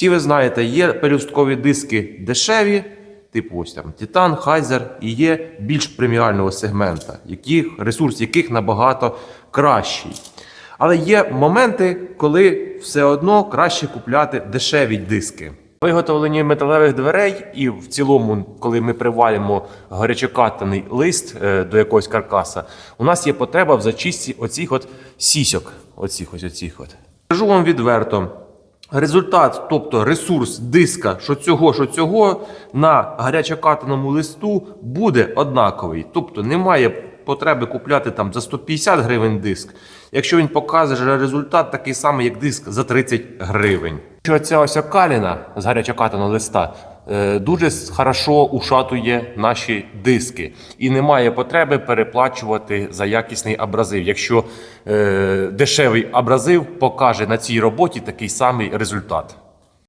Всі ви знаєте, є пелюсткові диски дешеві, типу ось там Титан, Хайзер, і є більш преміального сегмента, яких, ресурс яких набагато кращий. Але є моменти, коли все одно краще купляти дешеві диски. Виготовлення металевих дверей, і в цілому, коли ми привалюємо гарячокатаний лист е, до якогось каркаса, у нас є потреба в зачистці оцих от сісьок. Оцих ось оцих от. Кажу вам відверто. Результат, тобто ресурс диска, що цього, що цього, на гарячокатаному листу буде однаковий. Тобто немає потреби купляти там за 150 гривень диск, якщо він показує результат такий самий, як диск за 30 гривень. Що ця ось окаліна з гарячокатаного листа дуже хорошо ушатує наші диски, і немає потреби переплачувати за якісний абразив. Якщо е, дешевий абразив покаже на цій роботі такий самий результат.